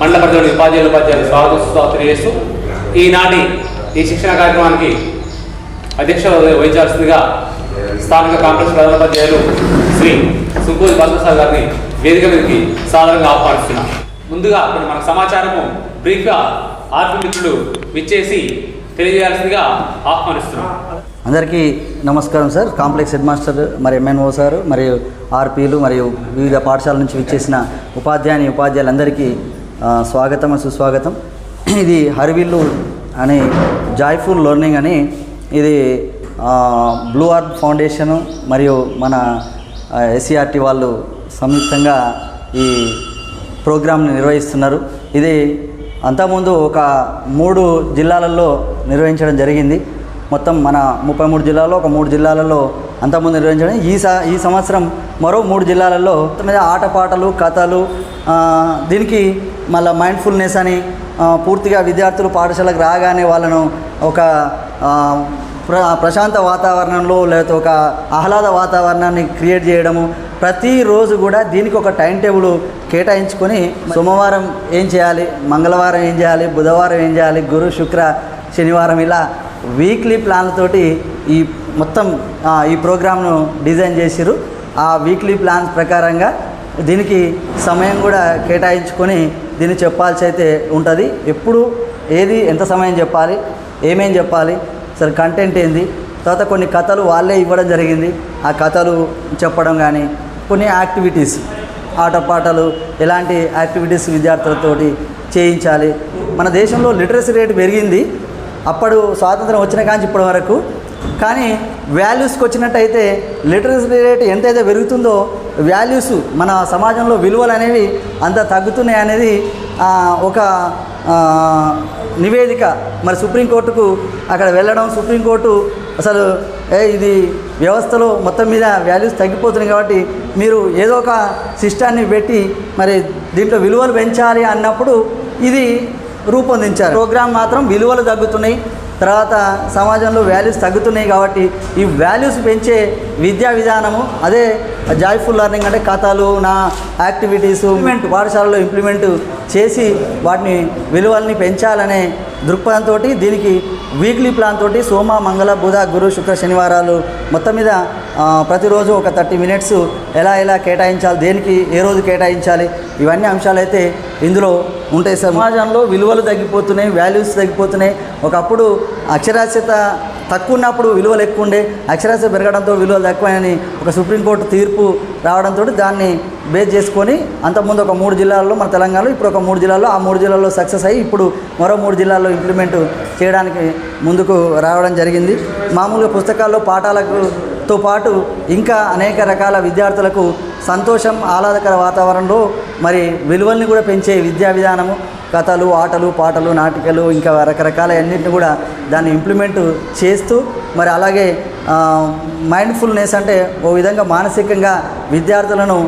మండల పరిధిలోని ఉపాధ్యాయులు ఉపాధ్యాయులు స్వాగతం తెలియజేస్తూ ఈనాటి ఈ శిక్షణ కార్యక్రమానికి అధ్యక్ష వహించాల్సిందిగా స్థానిక కాంగ్రెస్ ప్రధానోపాధ్యాయులు శ్రీ సుంకూరి బాలప్రసాద్ గారిని వేదిక మీదకి సాధారణంగా ఆహ్వానిస్తున్నాం. ముందుగా ఇప్పుడు మన సమాచారము బ్రీఫ్గా ఆర్పి మిత్రులు విచ్చేసి తెలియజేయాల్సిందిగా ఆహ్వానిస్తున్నాం. అందరికీ నమస్కారం సార్. కాంప్లెక్స్ హెడ్ మాస్టర్ మరి ఎంఎన్ఓ సార్ మరియు ఆర్పీలు మరియు వివిధ పాఠశాల నుంచి విచ్చేసిన ఉపాధ్యాయుని ఉపాధ్యాయులందరికీ స్వాగతం సుస్వాగతం. ఇది హరివిల్లు అని జాయ్ఫుల్ లెర్నింగ్ అని ఇది బ్లూ ఆర్ట్ ఫౌండేషను మరియు మన ఎస్సీఆర్టీ వాళ్ళు సంయుక్తంగా ఈ ప్రోగ్రాంని నిర్వహిస్తున్నారు. ఇది అంతకుముందు ఒక మూడు జిల్లాలలో నిర్వహించడం జరిగింది. మొత్తం మన ముప్పై మూడు జిల్లాలో ఒక మూడు జిల్లాలలో అంతకుముందు నిర్వహించడం. ఈ స ఈ సంవత్సరం మరో మూడు జిల్లాలలో మీద ఆటపాటలు కథలు దీనికి మళ్ళీ మైండ్ఫుల్నెస్ అని పూర్తిగా విద్యార్థులు పాఠశాలకు రాగానే వాళ్ళను ఒక ప్ర ప్రశాంత వాతావరణంలో లేకపోతే ఒక ఆహ్లాద వాతావరణాన్ని క్రియేట్ చేయడము ప్రతిరోజు కూడా దీనికి ఒక టైం టేబుల్ కేటాయించుకొని సోమవారం ఏం చేయాలి మంగళవారం ఏం చేయాలి బుధవారం ఏం చేయాలి గురు శుక్ర శనివారం ఇలా వీక్లీ ప్లాన్లతోటి ఈ మొత్తం ఈ ప్రోగ్రామ్ను డిజైన్ చేసిరు ఆ వీక్లీ ప్లాన్స్ ప్రకారంగా దీనికి సమయం కూడా కేటాయించుకొని దీన్ని చెప్పాల్సి అయితే ఉంటుంది. ఎప్పుడు ఏది ఎంత సమయం చెప్పాలి ఏమేం చెప్పాలి అసలు కంటెంట్ ఏంది తర్వాత కొన్ని కథలు వాళ్ళే ఇవ్వడం జరిగింది. ఆ కథలు చెప్పడం కానీ కొన్ని యాక్టివిటీస్ ఆటపాటలు ఎలాంటి యాక్టివిటీస్ విద్యార్థులతోటి చేయించాలి. మన దేశంలో లిటరసీ రేట్ పెరిగింది. అప్పుడు స్వాతంత్రం వచ్చిన కాంచి ఇప్పటి వరకు కానీ వాల్యూస్కి వచ్చినట్టయితే లిటరసీ రేట్ ఎంతైతే పెరుగుతుందో వాల్యూస్ మన సమాజంలో విలువలు అనేవి అంత తగ్గుతున్నాయి అనేది ఒక నివేదిక. మరి సుప్రీంకోర్టుకు అక్కడ వెళ్ళడం సుప్రీంకోర్టు అసలు ఏ ఇది వ్యవస్థలో మొత్తం మీద వాల్యూస్ తగ్గిపోతున్నాయి కాబట్టి మీరు ఏదో ఒక సిస్టాన్ని పెట్టి మరి దీంట్లో విలువలు పెంచాలి అన్నప్పుడు ఇది రూపొందించారు. ప్రోగ్రామ్ మాత్రం విలువలు తగ్గుతున్నాయి. తర్వాత సమాజంలో వాల్యూస్ తగ్గుతున్నాయి కాబట్టి ఈ వాల్యూస్ పెంచే విద్యా విధానము అదే జాయ్ఫుల్ లెర్నింగ్ అంటే కథలు నా యాక్టివిటీస్ పాఠశాలలో ఇంప్లిమెంట్ చేసి వాటిని విలువల్ని పెంచాలనే దృక్పథంతో దీనికి వీక్లీ ప్లాన్ తోటి సోమ మంగళ బుధ గురు శుక్ర శనివారాలు మొత్తం మీద ప్రతిరోజు ఒక థర్టీ మినిట్స్ ఎలా ఎలా కేటాయించాలి దేనికి ఏ రోజు కేటాయించాలి ఇవన్నీ అంశాలైతే ఇందులో ఉంటాయి సమాజంలో విలువలు తగ్గిపోతున్నాయి వాల్యూస్ తగ్గిపోతున్నాయి. ఒకప్పుడు అక్షరాస్యత తక్కువ ఉన్నప్పుడు విలువలు ఎక్కువ ఉండే అక్షరాస్యత పెరగడంతో విలువలు తక్కువని ఒక సుప్రీంకోర్టు తీర్పు రావడంతో దాన్ని బేస్ చేసుకొని అంతకుముందు ఒక మూడు జిల్లాల్లో మన తెలంగాణలో ఇప్పుడు ఒక మూడు జిల్లాల్లో ఆ మూడు జిల్లాల్లో సక్సెస్ అయ్యి ఇప్పుడు మరో మూడు జిల్లాల్లో ఇంప్లిమెంట్ చేయడానికి ముందుకు రావడం జరిగింది. మామూలుగా పుస్తకాల్లో పాఠాలకు తో పాటు ఇంకా అనేక రకాల విద్యార్థులకు సంతోషం ఆహ్లాదకర వాతావరణంలో మరి విలువల్ని కూడా పెంచే విద్యా విధానము కథలు ఆటలు పాటలు నాటికలు ఇంకా రకరకాల అన్నింటిని కూడా దాన్ని ఇంప్లిమెంట్ చేస్తూ మరి అలాగే మైండ్ఫుల్నెస్ అంటే ఓ విధంగా మానసికంగా విద్యార్థులను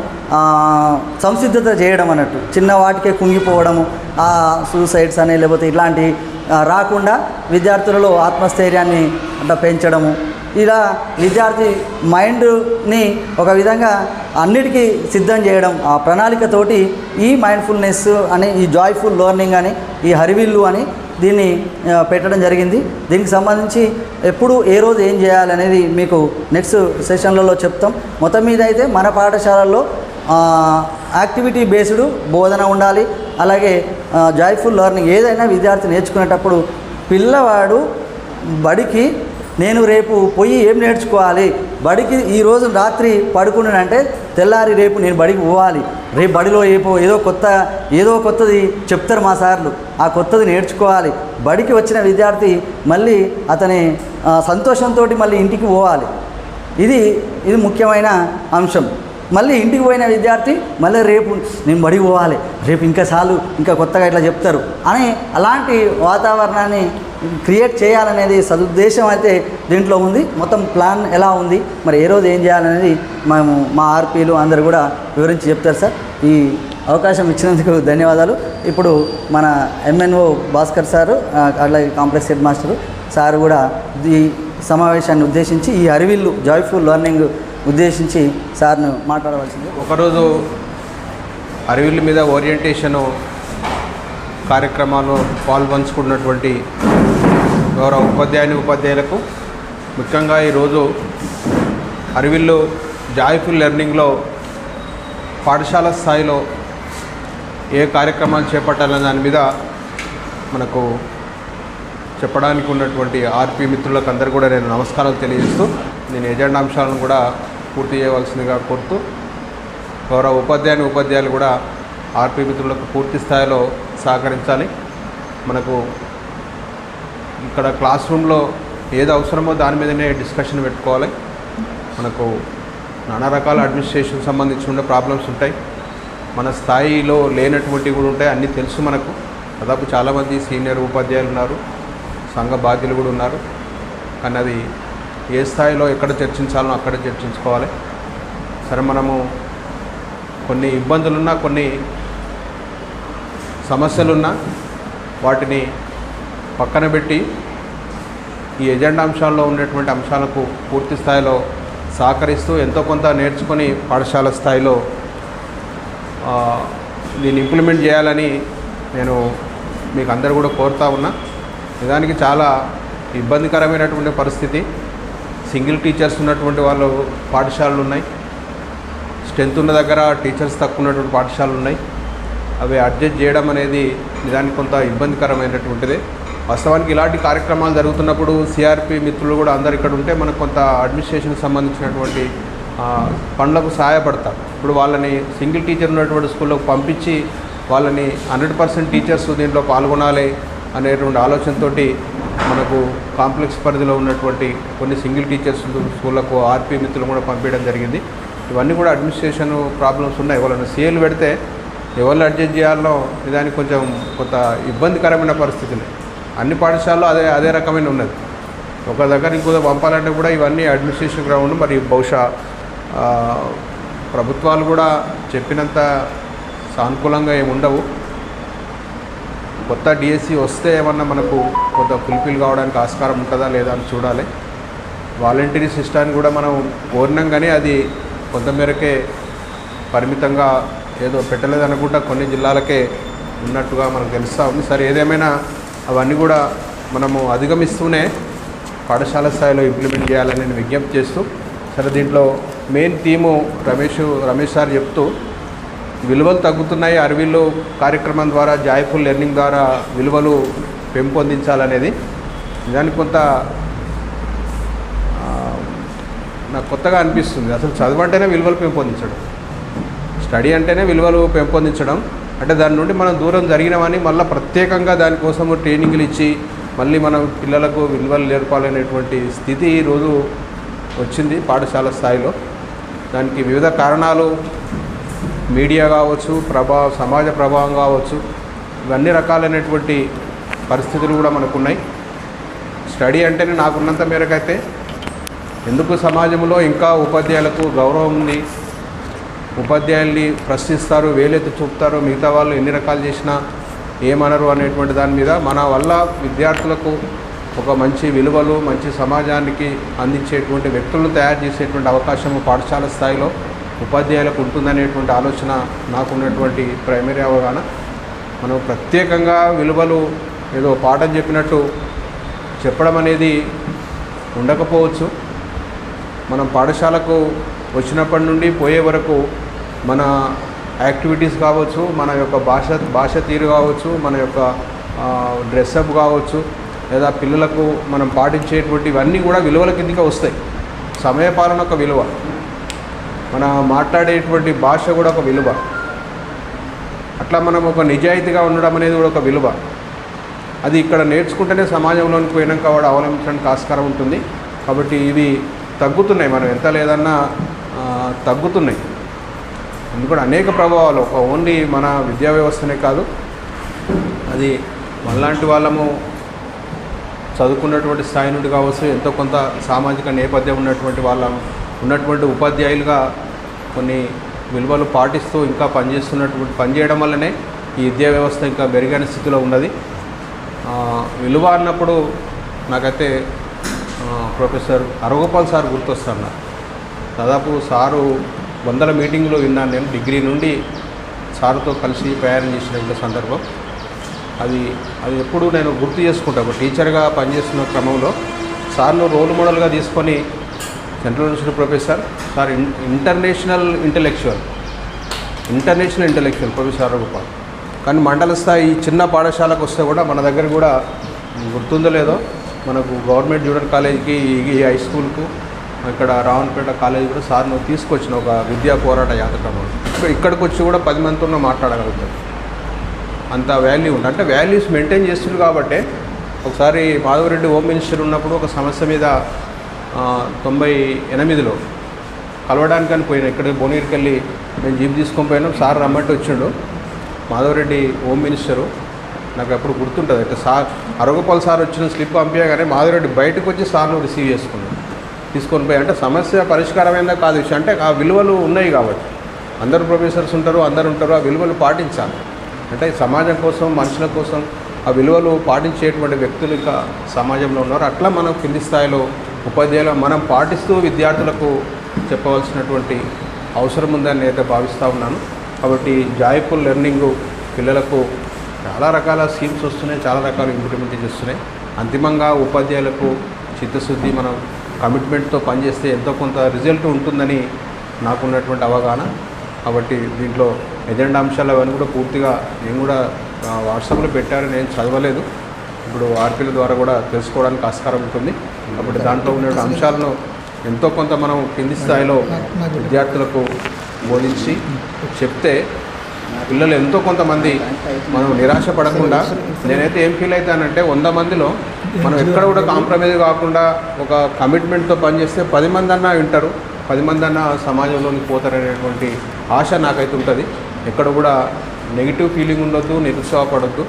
సంసిద్ధత చేయడం అన్నట్టు. చిన్న వాటికే కుంగిపోవడము ఆ సూసైడ్స్ అనే లేకపోతే ఇట్లాంటి రాకుండా విద్యార్థులలో ఆత్మస్థైర్యాన్ని అట్లా పెంచడము ఇలా విద్యార్థి మైండ్ని ఒక విధంగా అన్నిటికీ సిద్ధం చేయడం ఆ ప్రణాళికతోటి ఈ మైండ్ఫుల్నెస్ అని ఈ జాయ్ఫుల్ లెర్నింగ్ అని ఈ హరివిల్లు అని దీన్ని పెట్టడం జరిగింది. దీనికి సంబంధించి ఎప్పుడు ఏ రోజు ఏం చేయాలనేది మీకు నెక్స్ట్ సెషన్లలో చెప్తాం. మొత్తం మీద అయితే మన పాఠశాలల్లో యాక్టివిటీ బేస్డ్ బోధన ఉండాలి. అలాగే జాయ్ఫుల్ లెర్నింగ్ ఏదైనా విద్యార్థి నేర్చుకునేటప్పుడు పిల్లవాడు బడికి నేను రేపు పోయి ఏం నేర్చుకోవాలి? బడికి ఈ రోజు రాత్రి పడుకున్నానంటే తెల్లారి రేపు నేను బడికి పోవాలి. రేపు బడిలో ఏపో ఏదో కొత్త ఏదో కొత్తది చెప్తారు మా సార్లు. ఆ కొత్తది నేర్చుకోవాలి. బడికి వచ్చిన విద్యార్థి మళ్ళీ అతని సంతోషంతో మళ్ళీ ఇంటికి పోవాలి. ఇది ఇది ముఖ్యమైన అంశం. మళ్ళీ ఇంటికి పోయిన విద్యార్థి మళ్ళీ రేపు నేను బడికి పోవాలి. రేపు ఇంకా చాలు ఇంకా కొత్తగా ఇట్లా చెప్తారు. అని అలాంటి వాతావరణాన్ని క్రియేట్ చేయాలనేది సదుద్దేశం అయితే దీంట్లో ఉంది. మొత్తం ప్లాన్ ఎలా ఉంది? మరి ఏ రోజు ఏం చేయాలనేది మేము మా ఆర్పీలు అందరు కూడా వివరించి చెప్తారు సార్. ఈ అవకాశం ఇచ్చినందుకు ధన్యవాదాలు. ఇప్పుడు మన ఎంఎన్ఓ భాస్కర్ సారు అలాగే కాంప్లెక్స్ హెడ్ మాస్టరు సార్ కూడా ఈ సమావేశాన్ని ఉద్దేశించి ఈ అరివిల్లు జాయ్ఫుల్ లెర్నింగ్ ఉద్దేశించి సార్ను మాట్లాడవలసింది. ఒకరోజు అరివిల్లు మీద ఓరియంటేషను కార్యక్రమాల్లో పాల్పంచుకున్నటువంటి గౌరవ ఉపాధ్యాయుని ఉపాధ్యాయులకు ముఖ్యంగా ఈరోజు అరవిల్లు జాయ్ఫుల్ లెర్నింగ్లో పాఠశాల స్థాయిలో ఏ కార్యక్రమాలు చేపట్టాలనే దాని మీద మనకు చెప్పడానికి ఉన్నటువంటి ఆర్పి మిత్రులకు అందరు కూడా నేను నమస్కారాలు తెలియజేస్తూ నేను ఎజెండా అంశాలను కూడా పూర్తి చేయవలసిందిగా కోరుతూ గౌరవ ఉపాధ్యాయుని ఉపాధ్యాయులు కూడా ఆర్పి మిత్రులకు పూర్తి స్థాయిలో సహకరించాలి. మనకు ఇక్కడ క్లాస్ రూమ్లో ఏది అవసరమో దాని మీదనే డిస్కషన్ పెట్టుకోవాలి. మనకు నానా రకాల అడ్మినిస్ట్రేషన్ సంబంధించి ఉండే ప్రాబ్లమ్స్ ఉంటాయి. మన స్థాయిలో లేనటువంటివి కూడా ఉంటాయి. అన్నీ తెలుసు మనకు. దాదాపు చాలామంది సీనియర్ ఉపాధ్యాయులు ఉన్నారు. సంఘ బాధ్యులు కూడా ఉన్నారు. కానీ అది ఏ స్థాయిలో ఎక్కడ చర్చించాలో అక్కడ చర్చించుకోవాలి. సరే మనము కొన్ని ఇబ్బందులున్నా కొన్ని సమస్యలున్నా వాటిని పక్కన పెట్టి ఈ ఎజెండా అంశాల్లో ఉన్నటువంటి అంశాలకు పూర్తి స్థాయిలో సహకరిస్తూ ఎంతో కొంత నేర్చుకొని పాఠశాల స్థాయిలో దీన్ని ఇంప్లిమెంట్ చేయాలని నేను మీకు అందరు కూడా కోరుతా ఉన్నా. నిజానికి చాలా ఇబ్బందికరమైనటువంటి పరిస్థితి. సింగిల్ టీచర్స్ ఉన్నటువంటి వాళ్ళు పాఠశాలలు ఉన్నాయి. స్ట్రెంత్ ఉన్న దగ్గర టీచర్స్ తక్కువ ఉన్నటువంటి పాఠశాలలు ఉన్నాయి. అవి అడ్జస్ట్ చేయడం అనేది నిజానికి కొంత ఇబ్బందికరమైనటువంటిది. వాస్తవానికి ఇలాంటి కార్యక్రమాలు జరుగుతున్నప్పుడు సిఆర్పి మిత్రులు కూడా అందరు ఇక్కడ ఉంటే మనకు కొంత అడ్మినిస్ట్రేషన్కి సంబంధించినటువంటి పనులకు సహాయపడతారు. ఇప్పుడు వాళ్ళని సింగిల్ టీచర్ ఉన్నటువంటి స్కూల్లోకి పంపించి వాళ్ళని హండ్రెడ్ పర్సెంట్ టీచర్స్ దీంట్లో పాల్గొనాలి అనేటువంటి ఆలోచనతో మనకు కాంప్లెక్స్ పరిధిలో ఉన్నటువంటి కొన్ని సింగిల్ టీచర్స్ స్కూళ్ళకు ఆర్పి మిత్రులు కూడా పంపించడం జరిగింది. ఇవన్నీ కూడా అడ్మినిస్ట్రేషన్ ప్రాబ్లమ్స్ ఉన్నాయి. ఎవరైనా సీఎలు పెడితే ఎవరు అడ్జస్ట్ చేయాలో దానికి కొంచెం కొంత ఇబ్బందికరమైన పరిస్థితులు. అన్ని పాఠశాలలో అదే అదే రకమైన ఉన్నది. ఒక దగ్గర ఇంకో పంపాలంటే కూడా ఇవన్నీ అడ్మినిస్ట్రేషన్ గ్రౌండ్ మరి బహుశా ప్రభుత్వాలు కూడా చెప్పినంత సానుకూలంగా ఏమి ఉండవు. కొత్త డిఎస్సి వస్తే ఏమన్నా మనకు కొంత ఫుల్ఫిల్ కావడానికి ఆస్కారం ఉంటుందా లేదా అని చూడాలి. వాలంటరీ సిస్టాన్ని కూడా మనం కోరినాం కానీ అది కొంతమేరకే పరిమితంగా ఏదో పెట్టలేదనుకుంటా కొన్ని జిల్లాలకే ఉన్నట్టుగా మనకు తెలుస్తూ ఉంది. సరే ఏదేమైనా అవన్నీ కూడా మనము అధిగమిస్తూనే పాఠశాల స్థాయిలో ఇంప్లిమెంట్ చేయాలని నేను విజ్ఞప్తి చేస్తూ సరే దీంట్లో main theme Ramesh Ramesh sir చెప్తూ విలువలు తగ్గుతున్నాయి అరవిలు కార్యక్రమం ద్వారా జాయ్ఫుల్ లెర్నింగ్ ద్వారా విలువలు పెంపొందించాలనేది. నిజానికి కొంత నాకు కొత్తగా అనిపిస్తుంది. అసలు చదువు అంటేనే విలువలు పెంపొందించడం. స్టడీ అంటేనే విలువలు పెంపొందించడం. అంటే దాని నుండి మనం దూరం జరిగినామని మళ్ళీ ప్రత్యేకంగా దానికోసం ట్రైనింగ్లు ఇచ్చి మళ్ళీ మనం పిల్లలకు విలువలు నేర్పాలనేటువంటి స్థితి ఈరోజు వచ్చింది పాఠశాల స్థాయిలో. దానికి వివిధ కారణాలు మీడియా కావచ్చు ప్రభా సమాజ ప్రభావం కావచ్చు ఇవన్నీ రకాలైనటువంటి పరిస్థితులు కూడా మనకున్నాయి. స్టడీ అంటేనే నాకున్నంత మేరకైతే ఎందుకు సమాజంలో ఇంకా ఉపాధ్యాయులకు గౌరవం ఉంది ఉపాధ్యాయుల్ని ప్రశ్నిస్తారు వేలెత్తి చూపుతారు మిగతా వాళ్ళు ఎన్ని రకాలు చేసినా ఏమనరు అనేటువంటి దాని మీద మన వల్ల విద్యార్థులకు ఒక మంచి విలువలు మంచి సమాజానికి అందించేటువంటి వ్యక్తులను తయారు చేసేటువంటి అవకాశం పాఠశాల స్థాయిలో ఉపాధ్యాయులకు ఉంటుందనేటువంటి ఆలోచన నాకున్నటువంటి ప్రైమరీ అవగాహన. మనం ప్రత్యేకంగా విలువలు ఏదో పాఠం చెప్పినట్టు చెప్పడం అనేది ఉండకపోవచ్చు. మనం పాఠశాలకు వచ్చినప్పటి నుండి పోయే వరకు మన యాక్టివిటీస్ కావచ్చు మన యొక్క భాష భాష తీరు కావచ్చు మన యొక్క డ్రెస్అప్ కావచ్చు లేదా పిల్లలకు మనం పాటించేటువంటి ఇవన్నీ కూడా విలువల కిందకే వస్తాయి. సమయపాలన ఒక విలువ. మన మాట్లాడేటువంటి భాష కూడా ఒక విలువ. అట్లా మనం ఒక నిజాయితీగా ఉండడం అనేది కూడా ఒక విలువ. అది ఇక్కడ నేర్చుకుంటేనే సమాజంలోనికి పోయినాక వాడు అవలంబించడానికి ఆస్కారం ఉంటుంది. కాబట్టి ఇవి తగ్గుతున్నాయి మనం ఎంత లేదన్నా తగ్గుతున్నాయి. ఎందుకంటే అనేక ప్రభావాలు ఒక ఓన్లీ మన విద్యా వ్యవస్థనే కాదు అది మనలాంటి వాళ్ళము చదువుకున్నటువంటి స్థాయి నుండి కావచ్చు ఎంతో కొంత సామాజిక నేపథ్యం ఉన్నటువంటి వాళ్ళ ఉన్నటువంటి ఉపాధ్యాయులుగా కొన్ని విలువలు పాటిస్తూ ఇంకా పనిచేస్తున్నటువంటి పనిచేయడం వల్లనే ఈ విద్యా వ్యవస్థ ఇంకా మెరుగైన స్థితిలో ఉన్నది. విలువ అన్నప్పుడు నాకైతే ప్రొఫెసర్ అరగోపాల్ సార్ గుర్తొస్తున్నారు దాదాపు సారు వందల మీటింగ్లో విన్నాను నేను. డిగ్రీ నుండి సార్తో కలిసి ప్రయాణం చేసినటువంటి సందర్భం. అది అది ఎప్పుడు నేను గుర్తు చేసుకుంటా. ఒక టీచర్గా పనిచేస్తున్న క్రమంలో సార్ను రోల్ మోడల్గా తీసుకొని central university professor sir in international intellectual. International intellectual professor Haragopal. కానీ మండల స్థాయి చిన్న పాఠశాలకు వస్తే కూడా మన దగ్గర కూడా గుర్తుందో లేదో మనకు గవర్నమెంట్ జూనియర్ కాలేజీకి ఈ హై స్కూల్కు ఇక్కడ రావణపేట కాలేజీ కూడా సార్ నువ్వు తీసుకొచ్చిన ఒక విద్యా పోరాట యాతక్రమం ఇక్కడికి వచ్చి కూడా పది మందితో మాట్లాడగలుగుతారు అంత వాల్యూ ఉంది. అంటే వాల్యూస్ మెయింటైన్ చేస్తున్నారు కాబట్టి ఒకసారి మాధవరెడ్డి హోమ్ మినిస్టర్ ఉన్నప్పుడు ఒక సమస్య మీద తొంభై ఎనిమిదిలో కలవడానికని పోయినా ఇక్కడ భువనగిరికి వెళ్ళి నేను జీప్ తీసుకొని పోయినాం సార్ రమ్మంటే వచ్చిండు. మాధవరెడ్డి హోమ్ మినిస్టరు నాకు ఎప్పుడు గుర్తుంటుంది. అంటే సార్ అరగోపాల్ సార్ వచ్చిన స్లిప్ పంపించగానే మాధురెడ్డి బయటకు వచ్చి సార్ను రిసీవ్ చేసుకున్నాను తీసుకొని పోయి అంటే సమస్య పరిష్కారమైందా కాదు విషయం అంటే ఆ విలువలు ఉన్నాయి కాబట్టి. అందరు ప్రొఫెసర్స్ ఉంటారు అందరు ఉంటారు ఆ విలువలు పాటించాలి. అంటే సమాజం కోసం మనుషుల కోసం ఆ విలువలు పాటించేటువంటి వ్యక్తులు ఇంకా సమాజంలో ఉన్నారు. అట్లా మనం కింది స్థాయిలో ఉపాధ్యాయులు మనం పాటిస్తూ విద్యార్థులకు చెప్పవలసినటువంటి అవసరం ఉందని అయితే భావిస్తూ ఉన్నాను. కాబట్టి జాయ్ఫుల్ లెర్నింగ్ పిల్లలకు చాలా రకాల స్కీమ్స్ వస్తున్నాయి చాలా రకాల ఇంప్లిమెంట్ చేస్తున్నాయి. అంతిమంగా ఉపాధ్యాయులకు చిత్తశుద్ధి మనం కమిట్మెంట్తో పనిచేస్తే ఎంతో కొంత రిజల్ట్ ఉంటుందని నాకున్నటువంటి అవగాహన. కాబట్టి దీంట్లో ఎజెండా అంశాలు అవన్నీ కూడా పూర్తిగా నేను కూడా వాట్సాప్లో పెట్టారు నేను చదవలేదు. ఇప్పుడు ఆర్పీల ద్వారా కూడా తెలుసుకోవడానికి ఆస్కారం ఉంటుంది. కాబట్టి దాంట్లో ఉన్న అంశాలను ఎంతో కొంత మనం కింది స్థాయిలో విద్యార్థులకు బోధించి చెప్తే పిల్లలు ఎంతో కొంతమంది మనం నిరాశ పడకుండా నేనైతే ఏం ఫీల్ అవుతానంటే వంద మందిలో మనం ఎక్కడ కూడా కాంప్రమైజ్ కాకుండా ఒక కమిట్మెంట్తో పనిచేస్తే పది మంది అన్నా వింటారు పది మంది అన్నా సమాజంలోకి పోతారనేటువంటి ఆశ నాకైతే ఉంటుంది. ఎక్కడ కూడా నెగిటివ్ ఫీలింగ్ ఉండొద్దు నిరుత్సాహపడద్దు.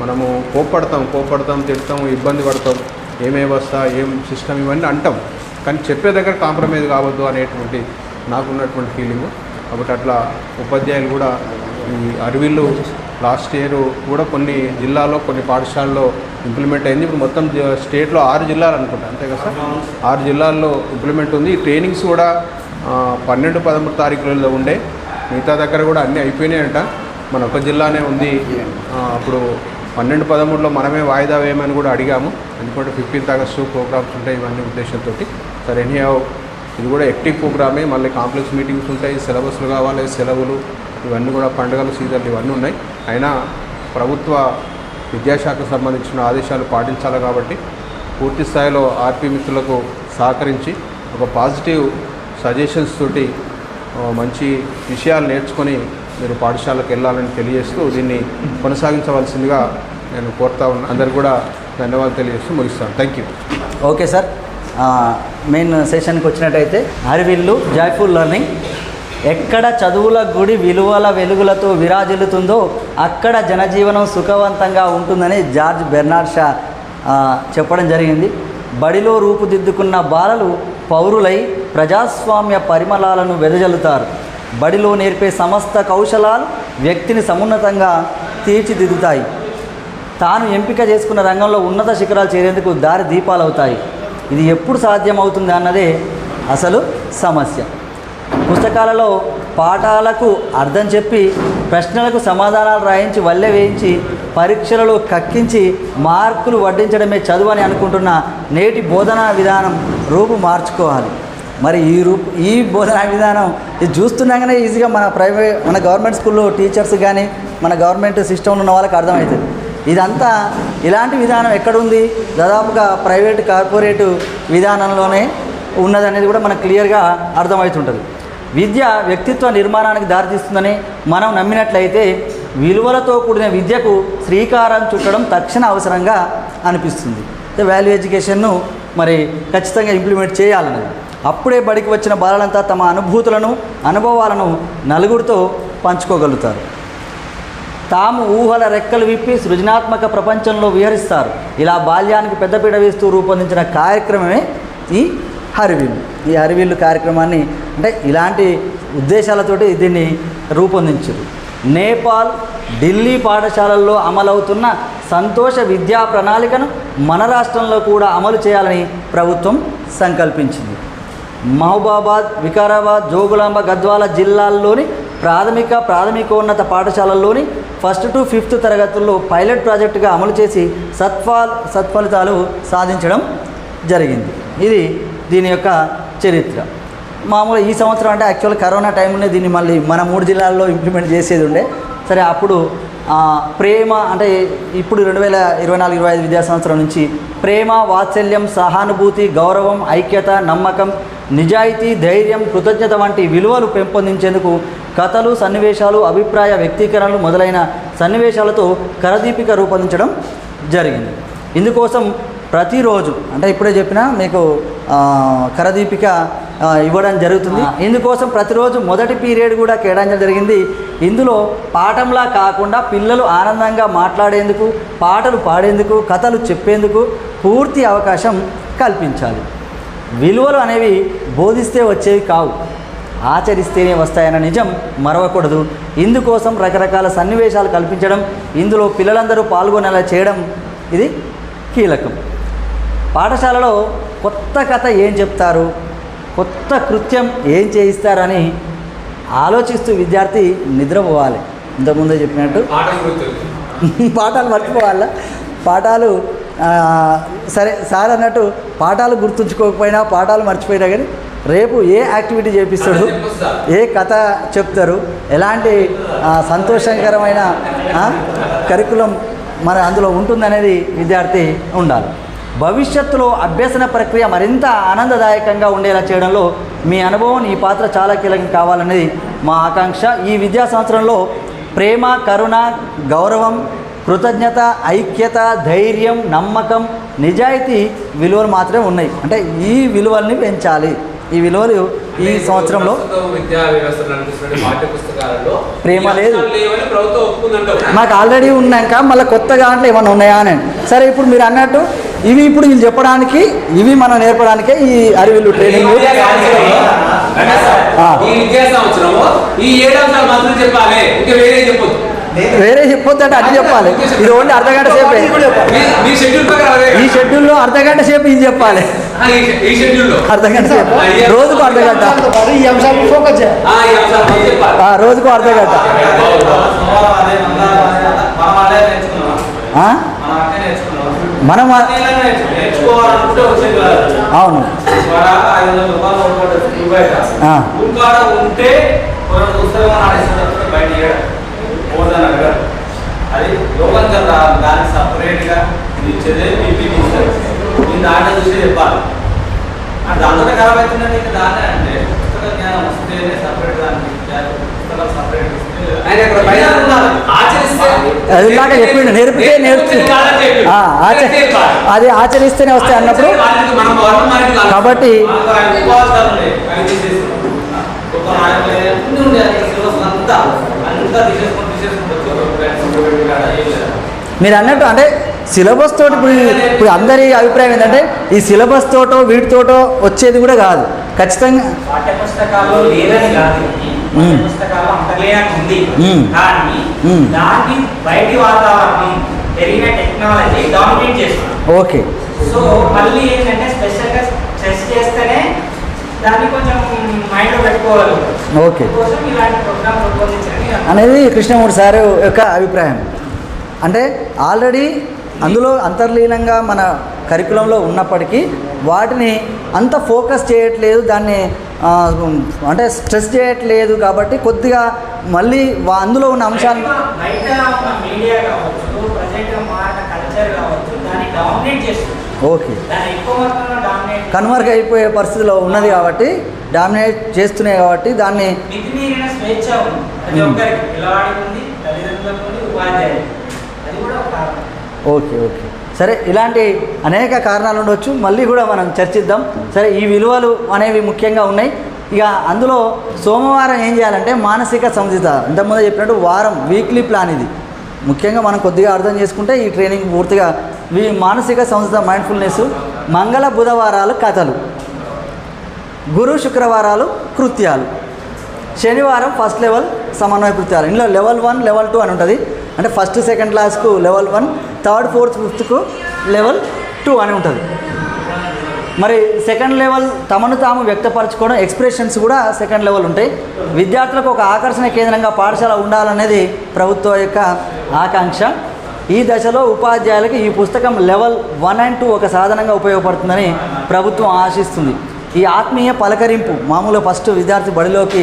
మనము కోప్పడతాం కోప్పడతాం తిడతాం ఇబ్బంది పడతాం ఏమేమి వస్తా ఏం సిస్టమ్ ఇవన్నీ అంటాం. కానీ చెప్పే దగ్గర కాంప్రమైజ్ కావద్దు అనేటువంటి నాకున్నటువంటి ఫీలింగు కాబట్టి అట్లా ఉపాధ్యాయులు కూడా ఈ అరవిల్లు లాస్ట్ ఇయర్ కూడా కొన్ని జిల్లాలో కొన్ని పాఠశాలలో ఇంప్లిమెంట్ అయింది. ఇప్పుడు మొత్తం స్టేట్లో ఆరు జిల్లాలు అనుకుంటా అంతే కదా సార్? ఆరు జిల్లాల్లో ఇంప్లిమెంట్ ఉంది. ఈ ట్రైనింగ్స్ కూడా పన్నెండు పదమూడు తారీఖులలో ఉండే. మిగతా దగ్గర కూడా అన్నీ అయిపోయినాయంట. మన ఒక జిల్లానే ఉంది. అప్పుడు పన్నెండు పదమూడులో మనమే వాయిదా వేయమని కూడా అడిగాము. ఎందుకంటే ఫిఫ్టీన్త్ ఆగస్టు ప్రోగ్రామ్స్ ఉంటాయి ఇవన్నీ ఉద్దేశంతో సరే ఎనీ ఇది కూడా యాక్టివ్ ప్రోగ్రామే. మళ్ళీ కాంప్లెక్స్ మీటింగ్స్ ఉంటాయి. సిలబస్లు కావాలి సెలవులు ఇవన్నీ కూడా పండుగలు సీజన్లు ఇవన్నీ ఉన్నాయి. అయినా ప్రభుత్వ విద్యాశాఖకు సంబంధించిన ఆదేశాలు పాటించాలి కాబట్టి పూర్తి స్థాయిలో ఆర్పీ మిత్రులకు సహకరించి ఒక పాజిటివ్ సజెషన్స్ తోటి మంచి విషయాలు నేర్చుకొని మీరు పాఠశాలకు వెళ్ళాలని తెలియజేస్తూ దీన్ని కొనసాగించవలసిందిగా నేను కోరుతా ఉన్నా. అందరు కూడా ధన్యవాదాలు తెలియజేస్తూ ముగిస్తాను. Thank you okay sir. Main సెషన్కి వచ్చినట్టయితే అరివిల్లు జాయ్ఫుల్ లెర్నింగ్ ఎక్కడ చదువుల గుడి విలువల వెలుగులతో విరాజిల్లుతుందో అక్కడ జనజీవనం సుఖవంతంగా ఉంటుందని జార్జ్ బెర్నార్డ్ షా చెప్పడం జరిగింది. బడిలో రూపుదిద్దుకున్న బాలలు పౌరులై ప్రజాస్వామ్య పరిమళాలను వెదజల్లుతారు. బడిలో నేర్పే సమస్త కౌశలాలు వ్యక్తిని సమున్నతంగా తీర్చిదిద్దుతాయి. తాను ఎంపిక చేసుకున్న రంగంలో ఉన్నత శిఖరాలు చేరేందుకు దారి దీపాలు అవుతాయి ఇది ఎప్పుడు సాధ్యమవుతుంది అన్నదే అసలు సమస్య. పుస్తకాలలో పాఠాలకు అర్థం చెప్పి ప్రశ్నలకు సమాధానాలు రాయించి వల్లె వేయించి పరీక్షలలో కక్కించి మార్కులు వడ్డించడమే చదువు అని అనుకుంటున్న నేటి బోధనా విధానం రూపు మార్చుకోవాలి. మరి ఈ రూప్ ఈ బోధనా విధానం ఇది చూస్తున్నాగానే ఈజీగా మన ప్రైవేట్ మన గవర్నమెంట్ స్కూల్లో టీచర్స్ కానీ మన గవర్నమెంట్ సిస్టంలో ఉన్న వాళ్ళకి అర్థమవుతుంది. ఇదంతా ఇలాంటి విధానం ఎక్కడుంది? దాదాపుగా ప్రైవేట్ కార్పొరేట్ విధానంలోనే ఉన్నదనేది కూడా మనకు క్లియర్గా అర్థమవుతుంటుంది. విద్య వ్యక్తిత్వ నిర్మాణానికి దారితీస్తుందని మనం నమ్మినట్లయితే విలువలతో కూడిన విద్యకు శ్రీకారం చుట్టడం తక్షణ అవసరంగా అనిపిస్తుంది. వాల్యూ ఎడ్యుకేషన్ను మరి ఖచ్చితంగా ఇంప్లిమెంట్ చేయాలన్నది. అప్పుడే బడికి వచ్చిన బాలలంతా తమ అనుభూతులను అనుభవాలను నలుగురితో పంచుకోగలుగుతారు. తాము ఊహల రెక్కలు విప్పి సృజనాత్మక ప్రపంచంలో విహరిస్తారు. ఇలా బాల్యానికి పెద్దపీట వేస్తూ రూపొందించిన కార్యక్రమమే ఈ హరివిల్లు ఈ హరివిల్లు కార్యక్రమాన్ని అంటే ఇలాంటి ఉద్దేశాలతోటి దీన్ని రూపొందించారు. నేపాల్ ఢిల్లీ పాఠశాలల్లో అమలవుతున్న సంతోష విద్యా ప్రణాళికను మన రాష్ట్రంలో కూడా అమలు చేయాలని ప్రభుత్వం సంకల్పించింది. మహబూబాబాద్ వికారాబాద్ జోగులాంబ గద్వాల జిల్లాల్లోని ప్రాథమిక ప్రాథమికోన్నత పాఠశాలల్లోని ఫస్ట్ టు ఫిఫ్త్ తరగతుల్లో పైలట్ ప్రాజెక్టుగా అమలు చేసి సత్ఫాల్ సత్ఫలితాలు సాధించడం జరిగింది. ఇది దీని యొక్క చరిత్ర. మామూలుగా ఈ సంవత్సరం అంటే యాక్చువల్ కరోనా టైంలోనే దీన్ని మళ్ళీ మన మూడు జిల్లాల్లో ఇంప్లిమెంట్ చేసేది ఉండే. సరే అప్పుడు ప్రేమ అంటే ఇప్పుడు రెండు వేల ఇరవై నాలుగు ఇరవై ఐదు విద్యా సంవత్సరం నుంచి ప్రేమ వాత్సల్యం సహానుభూతి గౌరవం ఐక్యత నమ్మకం నిజాయితీ ధైర్యం కృతజ్ఞత వంటి విలువలు పెంపొందించేందుకు కథలు సన్నివేశాలు అభిప్రాయ వ్యక్తీకరణలు మొదలైన సన్నివేశాలతో కరదీపిక రూపొందించడం జరిగింది. ఇందుకోసం ప్రతిరోజు అంటే ఇప్పుడే చెప్పిన మీకు కరదీపిక ఇవ్వడం జరుగుతుంది. ఇందుకోసం ప్రతిరోజు మొదటి పీరియడ్ కూడా కేటాయించడం జరిగింది. ఇందులో పాఠంలా కాకుండా పిల్లలు ఆనందంగా మాట్లాడేందుకు పాటలు పాడేందుకు కథలు చెప్పేందుకు పూర్తి అవకాశం కల్పించాలి. విలువలు అనేవి బోధిస్తే వచ్చేవి కావు. ఆచరిస్తేనే వస్తాయన్న నిజం మరవకూడదు. ఇందుకోసం రకరకాల సన్నివేశాలు కల్పించడం ఇందులో పిల్లలందరూ పాల్గొనేలా చేయడం ఇది కీలకం. పాఠశాలలో కొత్త కథ ఏం చెప్తారు కొత్త కృత్యం ఏం చేయిస్తారని ఆలోచిస్తూ విద్యార్థి నిద్రపోవాలి. ఇంతకుముందే చెప్పినట్టు. పాఠాలు మర్చిపోవాలా? పాఠాలు సరే సార్ అన్నట్టు పాఠాలు గుర్తుంచుకోకపోయినా పాఠాలు మర్చిపోయినా కానీ రేపు ఏ యాక్టివిటీ చేపిస్తాడు? ఏ కథ చెప్తారు? ఎలాంటి సంతోషకరమైన కరికులం మన అందులో ఉంటుందనేది విద్యార్థి ఉండాలి. భవిష్యత్తులో అభ్యసన ప్రక్రియ మరింత ఆనందదాయకంగా ఉండేలా చేయడంలో మీ అనుభవం ఈ పాత్ర చాలా కీలకం కావాలనేది మా ఆకాంక్ష. ఈ విద్యా సంవత్సరంలో ప్రేమ కరుణ గౌరవం కృతజ్ఞత ఐక్యత ధైర్యం నమ్మకం నిజాయితీ విలువలు మాత్రమే ఉన్నాయి. అంటే ఈ విలువల్ని పెంచాలి. ఈ విలువలు ఈ సంవత్సరంలో ప్రేమ లేదు. మాకు ఆల్రెడీ ఉన్నాక మళ్ళీ కొత్త దాంట్లో ఏమైనా ఉన్నాయా అని. సరే ఇప్పుడు మీరు అన్నట్టు ఇవి ఇప్పుడు వీళ్ళు చెప్పడానికి ఇవి మనం నేర్పడానికే ఈ అరివిల్లు ట్రైనింగ్ వేరే చెప్పొద్దు. వేరే చెప్పొద్దంటే అది చెప్పాలి. ఇది ఓన్లీ అర్ధ గంట సేపే. ఈ షెడ్యూల్లో అర్ధ గంట సేపు ఇది చెప్పాలి. అర్ధ గంట రోజుకు అర్ధ గంట రోజుకు అర్ధ గంట? మనం అవును. అది లోకం కదా దానికి సపరేట్గా ఇచ్చేదే పీపీటీ ఇస్తారు. నేను దాంట్లో చూసి చెప్పాలి. అది దాంతో ఖరాబ్ అవుతుందంటే ఇంకా దాన్నే అంటే పుస్తక జ్ఞానం వస్తేనే సపరేట్ దానికి పుస్తకాలు సపరేట్ అది ఇందాక చెప్పిండు నేర్పితే నేర్చు ఆ, ఆచ అది ఆచరిస్తేనే వస్తాయి అన్నప్పుడు. కాబట్టి మీరు అన్నట్టు అంటే సిలబస్ తోటి ఇప్పుడు ఇప్పుడు అందరి అభిప్రాయం ఏంటంటే ఈ సిలబస్ తోటో వీటితోటో వచ్చేది కూడా కాదు ఖచ్చితంగా పాఠ్య పుస్తకాల్లో లేదని కాదు ఇది. మ్మ్. పాఠ్య పుస్తకాల్లో అంతర్లీనంగా ఉంది మ్మ్. కానీ మ్మ్. దాన్ని బయటి వాతావరణం పెరిగిన టెక్నాలజీ డామినేట్ చేస్తుంది ఓకే సో మళ్ళీ ఏంటంటే స్పెషల్గా స్ట్రెస్ చేస్తేనే దాన్ని కొంచెం మైండ్లో పెట్టుకోవాలి ఓకే కోసం ఇలాంటి ప్రోగ్రామ్ రూపొందించండి అనేది కృష్ణమూర్తి సార్ యొక్క అభిప్రాయం అంటే ఆల్రెడీ అందులో అంతర్లీనంగా మన కరికులంలో ఉన్నప్పటికీ వాటిని అంత ఫోకస్ చేయట్లేదు దాన్ని అంటే స్ట్రెస్ చేయట్లేదు కాబట్టి కొద్దిగా మళ్ళీ వా- అందులో ఉన్న చేస్తుంది. ఓకే. కన్వర్క్ అయిపోయే పరిస్థితిలో ఉన్నది కాబట్టి డామినేట్ చేస్తున్నాయి కాబట్టి దాన్ని స్వేచ్ఛ ఓకే ఓకే. సరే ఇలాంటి అనేక కారణాలు ఉండొచ్చు. మళ్ళీ కూడా మనం చర్చిద్దాం. సరే ఈ విలువలు అనేవి ముఖ్యంగా ఉన్నాయి. ఇక అందులో సోమవారం ఏం చేయాలంటే మానసిక సంసిత ఇంతకుముందు చెప్పినట్టు వారం వీక్లీ ప్లాన్ ఇది. ముఖ్యంగా మనం కొద్దిగా అర్థం చేసుకుంటే ఈ ట్రైనింగ్ పూర్తిగా వీ మానసిక సంసిత మైండ్ఫుల్నెస్ మంగళ బుధవారాలు కథలు. గురు శుక్రవారాలు కృత్యాలు. శనివారం ఫస్ట్ లెవెల్ సమన్వయ కృత్యాలు. ఇందులో లెవెల్ వన్ లెవెల్ టూ అని ఉంటుంది. అంటే ఫస్ట్ సెకండ్ క్లాస్కు లెవెల్ వన్ థర్డ్ ఫోర్త్ ఫిఫ్త్కు లెవెల్ టూ అని ఉంటుంది. మరి సెకండ్ లెవెల్ తమను తాము వ్యక్తపరచుకోవడం ఎక్స్ప్రెషన్స్ కూడా సెకండ్ లెవెల్ ఉంటాయి. విద్యార్థులకు ఒక ఆకర్షణ కేంద్రంగా పాఠశాల ఉండాలనేది ప్రభుత్వం యొక్క ఆకాంక్ష. ఈ దశలో ఉపాధ్యాయులకు ఈ పుస్తకం లెవెల్ వన్ అండ్ టూ ఒక సాధనంగా ఉపయోగపడుతుందని ప్రభుత్వం ఆశిస్తుంది. ఈ ఆత్మీయ పలకరింపు మామూలుగా ఫస్ట్ విద్యార్థి బడిలోకి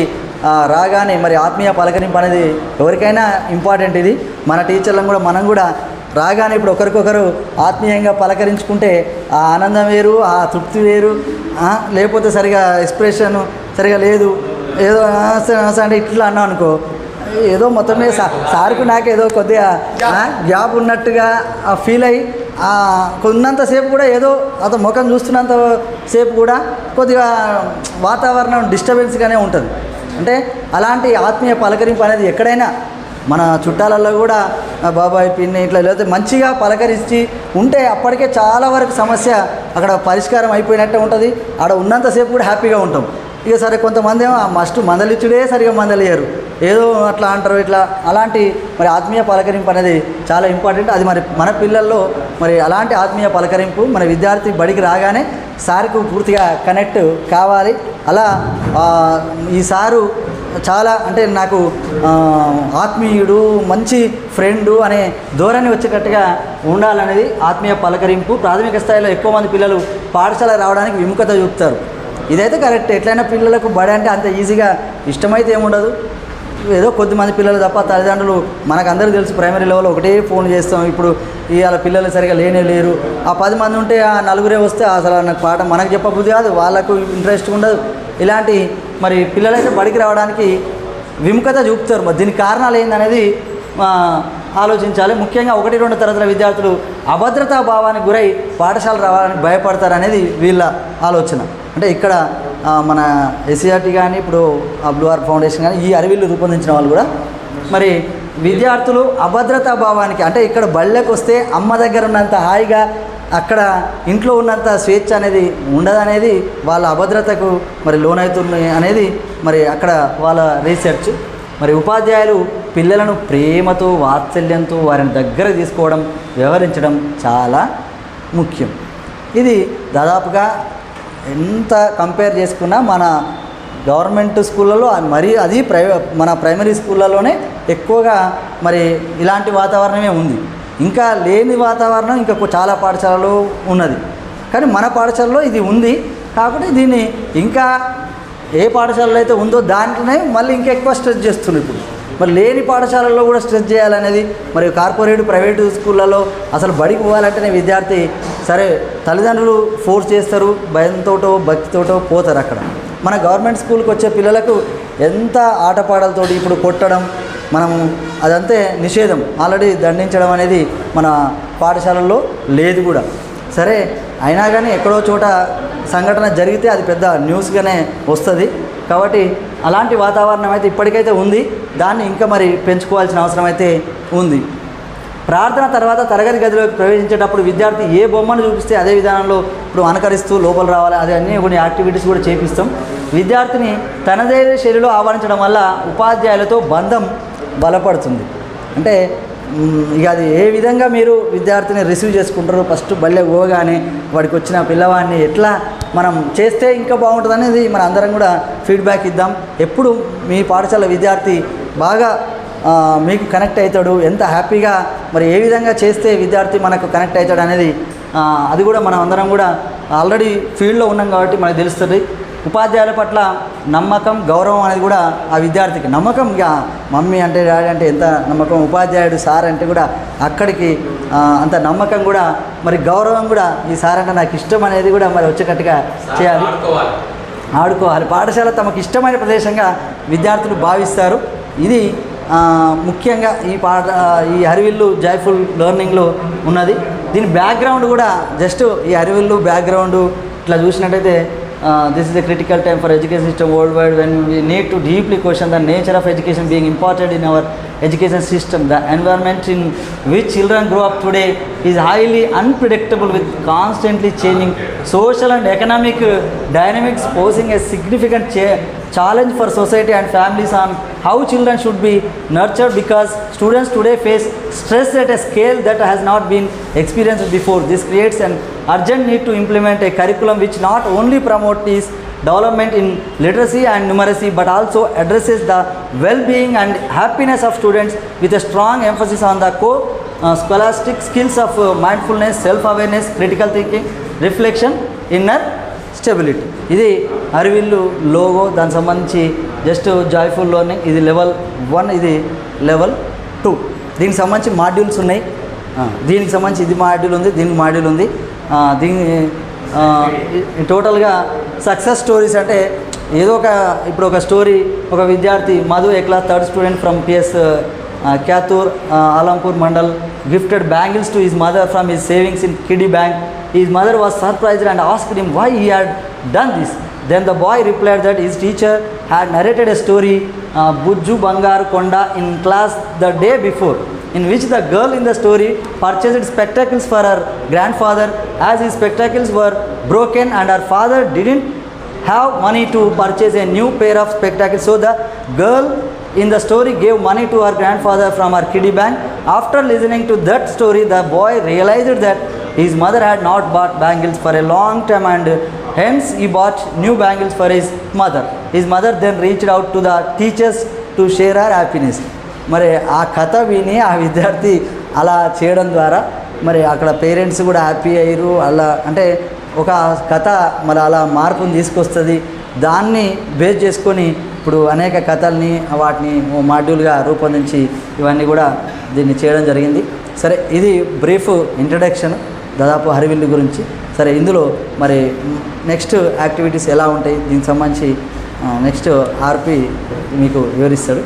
రాగానే మరి ఆత్మీయ పలకరింపు అనేది ఎవరికైనా ఇంపార్టెంట్ ఇది. మన టీచర్లను కూడా మనం కూడా రాగానే ఇప్పుడు ఒకరికొకరు ఆత్మీయంగా పలకరించుకుంటే ఆ ఆనందం వేరు ఆ తృప్తి వేరు లేకపోతే సరిగా ఎక్స్ప్రెషన్ సరిగా లేదు. ఏదో అంటే ఇట్లా అన్నాం అనుకో ఏదో మొత్తం మీద సార్కు నాకు ఏదో కొద్దిగా గ్యాప్ ఉన్నట్టుగా ఫీల్ అయ్యి కొన్నంతసేపు కూడా ఏదో అతను ముఖం చూస్తున్నంత సేపు కూడా కొద్దిగా వాతావరణం డిస్టర్బెన్స్గానే ఉంటుంది. అంటే అలాంటి ఆత్మీయ పలకరింపు అనేది ఎక్కడైనా మన చుట్టాలలో కూడా బాబాయ్ పిన్ని ఇట్లా లేకపోతే మంచిగా పలకరించి ఉంటే అప్పటికే చాలా వరకు సమస్య అక్కడ పరిష్కారం అయిపోయినట్టే ఉంటుంది. ఆడ ఉన్నంతసేపు కూడా హ్యాపీగా ఉంటాం. ఇక సరే కొంతమంది ఏమో ఆ మస్ట్ మందలిచ్చుడే సరిగా మందలియ్యరు. ఏదో అట్లా అంటారు ఇట్లా. అలాంటి మరి ఆత్మీయ పలకరింపు అనేది చాలా ఇంపార్టెంట్. అది మరి మన పిల్లల్లో మరి అలాంటి ఆత్మీయ పలకరింపు మన విద్యార్థి బడికి రాగానే సార్కు పూర్తిగా కనెక్ట్ కావాలి. అలా ఈ సారు చాలా అంటే నాకు ఆత్మీయుడు మంచి ఫ్రెండు అనే ధోరణి వచ్చేటట్టుగా ఉండాలనేది ఆత్మీయ పలకరింపు. ప్రాథమిక స్థాయిలో ఎక్కువ మంది పిల్లలు పాఠశాల రావడానికి విముఖత చూపుతారు. ఇదైతే కరెక్ట్. ఎట్లయినా పిల్లలకు బడి అంటే అంత ఈజీగా ఇష్టమైతే ఏముండదు. ఏదో కొద్దిమంది పిల్లలు తప్ప తల్లిదండ్రులు మనకందరూ తెలుసు ప్రైమరీ లెవెల్ ఒకటే ఫోన్ చేస్తాం. ఇప్పుడు ఇవాళ పిల్లలు సరిగా లేనే లేరు. ఆ పది మంది ఉంటే ఆ నలుగురే వస్తే అసలు నాకు పాట మనకు చెప్పబుద్ధి కాదు వాళ్ళకు ఇంట్రెస్ట్ ఉండదు. ఇలాంటి మరి పిల్లలైతే బడికి రావడానికి విముఖత చూపుతారు. మరి దీనికి కారణాలు ఏందనేది ఆలోచించాలి. ముఖ్యంగా ఒకటి రెండు తరగతుల విద్యార్థులు అభద్రతా భావానికి గురై పాఠశాల రావాలని భయపడతారు అనేది వీళ్ళ ఆలోచన. అంటే ఇక్కడ మన ఎస్సీఆర్టీ కానీ ఇప్పుడు ఆ ఫౌండేషన్ కానీ ఈ అరవిల్లు రూపొందించిన వాళ్ళు కూడా మరి విద్యార్థులు అభద్రతా భావానికి అంటే ఇక్కడ బళ్ళకి వస్తే అమ్మ దగ్గర ఉన్నంత హాయిగా అక్కడ ఇంట్లో ఉన్నంత స్వేచ్ఛ అనేది ఉండదనేది వాళ్ళ అభద్రతకు మరి లోనవుతుంది అనేది మరి అక్కడ వాళ్ళ రీసెర్చ్. మరి ఉపాధ్యాయులు పిల్లలను ప్రేమతో వాత్సల్యంతో వారిని దగ్గర తీసుకోవడం వ్యవహరించడం చాలా ముఖ్యం. ఇది దాదాపుగా ఎంత కంపేర్ చేసుకున్నా మన గవర్నమెంట్ స్కూళ్ళలో అది మరి అది ప్రైవే మన ప్రైమరీ స్కూళ్ళలోనే ఎక్కువగా మరి ఇలాంటి వాతావరణమే ఉంది. ఇంకా లేని వాతావరణం ఇంకా చాలా పాఠశాలలో ఉన్నది. కానీ మన పాఠశాలలో ఇది ఉంది. కాబట్టి దీన్ని ఇంకా ఏ పాఠశాలలో అయితే ఉందో దాంట్లోనే మళ్ళీ ఇంకా ఎక్కువ స్ట్రెస్ చేస్తుంది ఇప్పుడు. మరి లేని పాఠశాలల్లో కూడా స్ట్రెస్ చేయాలనేది మరి కార్పొరేట్ ప్రైవేటు స్కూళ్ళలో అసలు బడికి పోవాలంటేనే విద్యార్థి సరే తల్లిదండ్రులు ఫోర్స్ చేస్తారు భయంతోటో భక్తితోటో పోతారు అక్కడ. మన గవర్నమెంట్ స్కూల్కి వచ్చే పిల్లలకు ఎంత ఆటపాటలతోటి ఇప్పుడు కొట్టడం మనము అదంతే నిషేధం. ఆల్రెడీ దండించడం అనేది మన పాఠశాలల్లో లేదు కూడా. సరే అయినా కానీ ఎక్కడో చోట సంఘటన జరిగితే అది పెద్ద న్యూస్గానే వస్తుంది. కాబట్టి అలాంటి వాతావరణం అయితే ఇప్పటికైతే ఉంది. దాన్ని ఇంకా మరి పెంచుకోవాల్సిన అవసరం అయితే ఉంది. ప్రార్థన తర్వాత తరగతి గదిలోకి ప్రవేశించేటప్పుడు విద్యార్థి ఏ బొమ్మను చూపిస్తే అదే విధానంలో ఇప్పుడు అనుకరిస్తూ లోపల రావాలి. అది అన్ని కొన్ని యాక్టివిటీస్ కూడా చేపిస్తాం. విద్యార్థిని తనదే శైలిలో ఆవరించడం వల్ల ఉపాధ్యాయులతో బంధం బలపడుతుంది. అంటే ఇక అది ఏ విధంగా మీరు విద్యార్థిని రిసీవ్ చేసుకుంటారో ఫస్ట్ బల్లె పోగానే వాడికి వచ్చిన పిల్లవాడిని ఎట్లా మనం చేస్తే ఇంకా బాగుంటుంది అనేది మన అందరం కూడా ఫీడ్బ్యాక్ ఇద్దాం. ఎప్పుడు మీ పాఠశాల విద్యార్థి బాగా మీకు కనెక్ట్ అవుతాడు ఎంత హ్యాపీగా మరి ఏ విధంగా చేస్తే విద్యార్థి మనకు కనెక్ట్ అవుతాడు అనేది అది కూడా మనం అందరం కూడా ఆల్రెడీ ఫీల్డ్లో ఉన్నాం కాబట్టి మనకు తెలుస్తుంది. ఉపాధ్యాయుల పట్ల నమ్మకం గౌరవం అనేది కూడా ఆ విద్యార్థికి. నమ్మకం ఇక మమ్మీ అంటే డాడీ అంటే ఎంత నమ్మకం ఉపాధ్యాయుడు సార్ అంటే కూడా అక్కడికి అంత నమ్మకం కూడా మరి గౌరవం కూడా ఈ సార్ అంటే నాకు ఇష్టం అనేది కూడా మరి వచ్చేటట్టుగా చేయాలి. ఆడుకోవాలి. పాఠశాల తమకు ఇష్టమైన ప్రదేశంగా విద్యార్థులు భావిస్తారు. ఇది ముఖ్యంగా ఈ పాఠ ఈ హరివిల్లు జాయ్ఫుల్ లెర్నింగ్లో ఉన్నది. దీని బ్యాక్గ్రౌండ్ కూడా జస్ట్ ఈ హరివిల్లు బ్యాక్గ్రౌండ్ ఇట్లా చూసినట్టయితే Uh, this is a critical time for education system worldwide when we need to deeply question the nature of education being imparted in our education system. The environment in which children grow up today is highly unpredictable with constantly changing social and economic uh, dynamics posing a significant cha challenge for society and families on how children should be nurtured because students today face stress at a scale that has not been experienced before. This creates an urgent need to implement a curriculum which not only promote this development in literacy and numeracy but also addresses the well-being and happiness of students with a strong emphasis on the core uh, scholastic skills of uh, mindfulness, self-awareness, critical thinking, reflection, inner stability ఇది అరవిల్లు logo దానికి సంబంధించి just జాయ్ఫుల్లోనే ఇది level one ఇది level two. దీనికి సంబంధించి modules ఉన్నాయి. దీనికి సంబంధించి ఇది మాడ్యూల్ ఉంది దీనికి మాడ్యూల్ ఉంది. దీని టోటల్గా సక్సెస్ స్టోరీస్ అంటే ఏదో ఒక ఇప్పుడు ఒక స్టోరీ ఒక విద్యార్థి Madhu a class third student from PS Kyathur Alampur mandal gifted bangles to his mother from his savings in kiddy bank his mother was surprised and asked him why he had done this Then the boy replied that his teacher had narrated a story, uh, Bujju Bangar Konda, in class the day before, in which the girl in the story purchased spectacles for her grandfather as his spectacles were broken and her father didn't have money to purchase a new pair of spectacles. So the girl in the story gave money to her grandfather from her kiddie bank. After listening to that story, the boy realized that his mother had not bought bangles for a long time and hence he bought new bangles for his mother. His mother then reached out to the teachers to share her happiness. మరి ఆ కథ విని ఆ విద్యార్థి అలా చేయడం ద్వారా మరి అక్కడ పేరెంట్స్ కూడా హ్యాపీ అయ్యారు అలా అంటే ఒక కథ మరి అలా మార్పును తీసుకొస్తుంది దాన్ని బేస్ చేసుకొని ఇప్పుడు అనేక కథల్ని వాటిని మాడ్యూల్గా రూపొందించి ఇవన్నీ కూడా దీన్ని చేయడం జరిగింది సరే ఇది బ్రీఫ్ ఇంట్రడక్షన్ దాదాపు హరివిల్లు గురించి. సరే ఇందులో మరి నెక్స్ట్ యాక్టివిటీస్ ఎలా ఉంటాయి? దీనికి సంబంధించి నెక్స్ట్ ఆర్పి మీకు వివరిస్తాడు.